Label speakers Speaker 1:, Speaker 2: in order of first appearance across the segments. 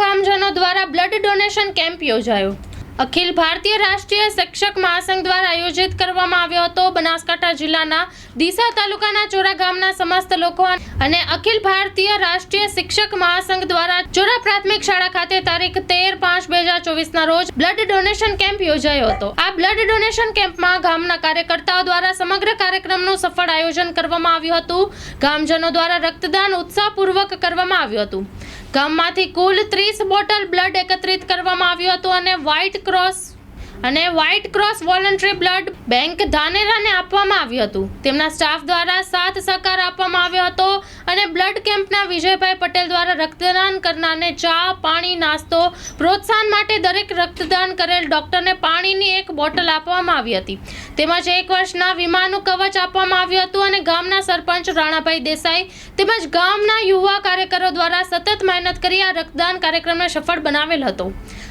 Speaker 1: ગામજનો દ્વારા blood donation camp યોજાયો. અખિલ ભારતીય રાષ્ટ્રીય શિક્ષક મહાસંઘ દ્વારા આયોજિત કરવામાં આવ્યો હતો. બનાસકાંઠા જિલ્લાના ડીસા તાલુકાના ચોરા ગામના સમસ્ત લોકો અને અખિલ ભારતીય રાષ્ટ્રીય શિક્ષક મહાસંઘ દ્વારા ચોરા પ્રાથમિક શાળા ખાતે તારીખ તેર પાંચ બે હજાર ચોવીસના રોજ બ્લડ ડોનેશન કેમ્પ યોજાયો હતો. આ બ્લડ ડોનેશન કેમ્પમાં ગામના કાર્યકર્તાઓ દ્વારા સમગ્ર કાર્યક્રમનું સફળ આયોજન કરવામાં આવ્યું હતું. ગામજનો દ્વારા રક્તદાન ઉત્સાહપૂર્વક કરવામાં આવ્યું હતું. ગામમાંથી કુલ ત્રીસ બોટલ બ્લડ એકત્રિત કરવામાં આવ્યું હતું અને વ્હાઇટ ક્રોસ અને white cross voluntary blood bank ધાનેરાને આપવામાં આવ્યું હતું. તેમના સ્ટાફ દ્વારા સાથ સહકાર આપવામાં આવ્યો અને બ્લડ કેમ્પના વિજયભાઈ પટેલ દ્વારા રક્તદાન કરનારને ચા, પાણી, નાસ્તો પ્રોત્સાહન માટે દરેક રક્તદાન કરેલ ડોક્ટરને પાણીની એક બોટલ આપવામાં આવી હતી. તેમજ એક વર્ષના વીમાનું કવચ આપવામાં આવ્યું હતું અને ગામના સરપંચ રાણાભાઈ દેસાઈ તેમજ ગામના યુવા કાર્યકરો દ્વારા સતત મહેનત કરી આ રક્તદાન કાર્યક્રમને સફળ બનાવેલ હતો.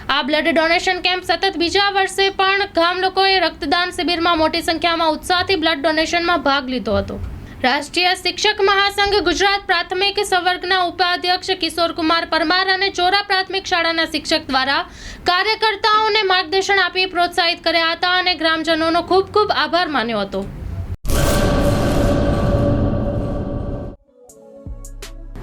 Speaker 1: આ બ્લડ ડોનેશન કેમ્પ સતત બીજા વર્ષે પણ ગામ લોકોએ રક્તદાન શિબિરમાં મોટી સંખ્યામાં ઉત્સાહથી બ્લડ ડોનેશનમાં ભાગ લીધો હતો. રાષ્ટ્રીય શિક્ષક મહાસંઘ ગુજરાત પ્રાથમિક સંવર્ગના ઉપાધ્યક્ષ કિશોર કુમાર પરમાર અને ચોરા પ્રાથમિક શાળાના શિક્ષક દ્વારા કાર્યકર્તાઓને માર્ગદર્શન આપી પ્રોત્સાહિત કર્યા હતા અને ગ્રામજનોનો ખૂબ ખૂબ આભાર માન્યો હતો.